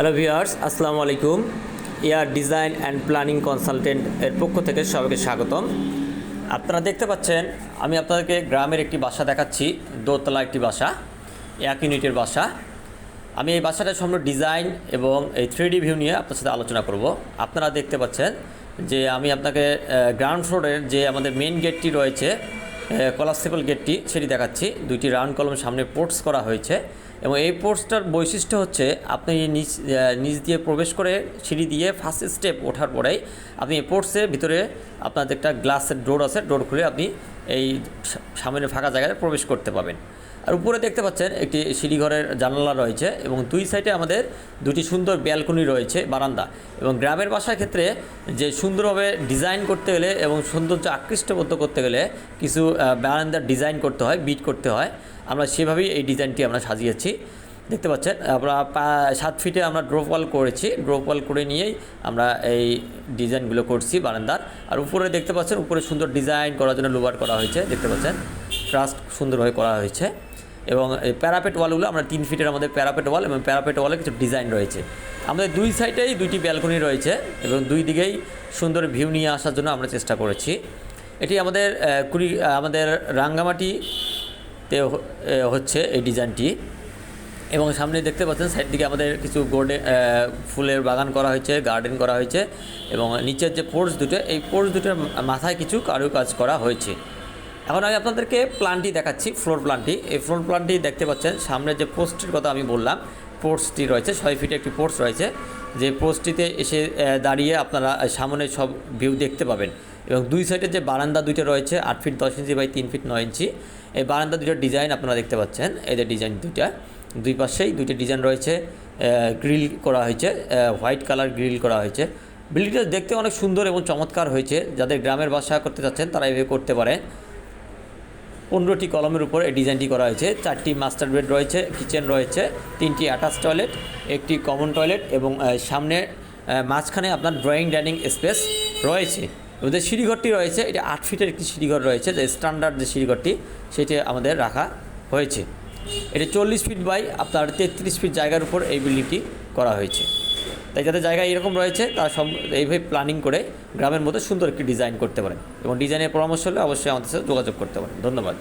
Hello viewers আসসালামু আলাইকুম air design and planning consultant এর পক্ষ থেকে সবাইকে স্বাগতম। আপনারা দেখতে পাচ্ছেন, আমি আপনাদেরকে গ্রামের একটি বাসা দেখাচ্ছি, দোতলা একটি বাসা, এক ইউনিটের বাসা। আমি এই বাসাটার সম্পূর্ণ ডিজাইন এবং এই থ্রি ভিউ নিয়ে আপনার সাথে আলোচনা করব। আপনারা দেখতে পাচ্ছেন যে আমি আপনাকে গ্রাউন্ড ফ্লোরের যে আমাদের মেইন গেটটি রয়েছে কলাসিবল গেটটি সেটি দেখাচ্ছি। দুইটি রাউন্ড কলম সামনে পোর্টস করা হয়েছে এবং এই পোর্টসটার বৈশিষ্ট্য হচ্ছে আপনি নিচ নিচ দিয়ে প্রবেশ করে সিঁড়ি দিয়ে ফার্স্ট স্টেপ ওঠার পরেই আপনি এই পোর্টসের ভিতরে আপনাদের একটা গ্লাসের ডোর আছে ডোর খুলে আপনি এই সা- সামনে ফাঁকা জায়গায় প্রবেশ করতে পাবেন। আর উপরে দেখতে পাচ্ছেন একটি সিঁড়িঘরের জানালা রয়েছে এবং দুই সাইডে আমাদের দুটি সুন্দর ব্যালকনি রয়েছে বারান্দা এবং গ্রামের বাসার ক্ষেত্রে যে সুন্দরভাবে ডিজাইন করতে গেলে এবং সৌন্দর্য আকৃষ্টবদ্ধ করতে গেলে কিছু বারান্দার ডিজাইন করতে হয়, বিট করতে হয়। আমরা সেভাবেই এই ডিজাইনটি আমরা সাজিয়েছি। দেখতে পাচ্ছেন, আমরা সাত ফিটে আমরা ড্রপ ওয়াল করেছি। ড্রপ ওয়াল করে নিয়েই আমরা এই ডিজাইনগুলো করছি বারান্দার। আর উপরে দেখতে পাচ্ছেন, উপরে সুন্দর ডিজাইন করার জন্য লোবার করা হয়েছে, দেখতে পাচ্ছেন? ট্রাস্ট সুন্দরভাবে করা হয়েছে। এবং এই প্যারাপেট ওয়ালগুলো আমরা তিন ফিটের আমাদের প্যারাপেট ওয়াল এবং প্যারাপেট ওয়ালে কিছু ডিজাইন রয়েছে। আমাদের দুই সাইডেই দুইটি ব্যালকনি রয়েছে এবং দুই দিকেই সুন্দর ভিউ নিয়ে আসার জন্য আমরা চেষ্টা করেছি। এটি আমাদের কুড়ি আমাদের রাঙ্গামাটিতে হচ্ছে এই ডিজাইনটি এবং সামনে দেখতে পাচ্ছেন সাইড দিকে আমাদের কিছু গোর্ডে ফুলের বাগান করা হয়েছে গার্ডেন করা হয়েছে এবং নিচের যে পোর্স দুটো, এই পোর্স দুটোর মাথায় কিছু কারুকাজ করা হয়েছে। এখন আমি আপনাদেরকে প্ল্যানটি দেখাচ্ছি ফ্লোর প্ল্যানটি এই ফ্লোর প্ল্যানটি দেখতে পাচ্ছেন, সামনে যে পোস্টটির কথা আমি বললাম, পোস্টটি রয়েছে, ছয় ফিটে একটি পোস্ট রয়েছে। যে পোস্টটিতে এসে দাঁড়িয়ে আপনারা সামনে সব ভিউ দেখতে পাবেন। এবং দুই সাইডে যে বারান্দা দুইটা রয়েছে, আট ফিট দশ ইঞ্চি বাই তিন ফিট নয় ইঞ্চি এই বারান্দা দুটোর ডিজাইন আপনারা দেখতে পাচ্ছেন এদের ডিজাইন দুইটা দুই পাশেই দুইটা ডিজাইন রয়েছে গ্রিল করা হয়েছে হোয়াইট কালার গ্রিল করা হয়েছে। বিল্ডিংটা দেখতে অনেক সুন্দর এবং চমৎকার হয়েছে। যাদের গ্রামের বাসা করতে চাচ্ছেন, তারা এভাবে করতে পারে। পনেরোটি কলমের উপর এই ডিজাইনটি করা হয়েছে। চারটি মাস্টার বেড রয়েছে, কিচেন রয়েছে, তিনটি অ্যাটাচ টয়লেট, একটি কমন টয়লেট এবং সামনে মাঝখানে আপনার ড্রয়িং ডাইনিং স্পেস রয়েছে। ওদের সিঁড়িঘরটি রয়েছে, এটা আট ফিটের একটি সিঁড়িঘর রয়েছে, যে স্ট্যান্ডার্ড যে সিঁড়িঘরটি, সেটি আমাদের রাখা হয়েছে। এটা চল্লিশ ফিট বাই আপনার তেত্রিশ ফিট জায়গার উপর এই বিল্ডিংটি করা হয়েছে। তাই যাদের জায়গা এরকম রয়েছে, তারা সব এইভাবে প্ল্যানিং করে গ্রামের মতো সুন্দর একটি ডিজাইন করতে পারেন। এবং ডিজাইনের পরামর্শ হলে অবশ্যই আমাদের সাথে যোগাযোগ করতে পারেন। ধন্যবাদ।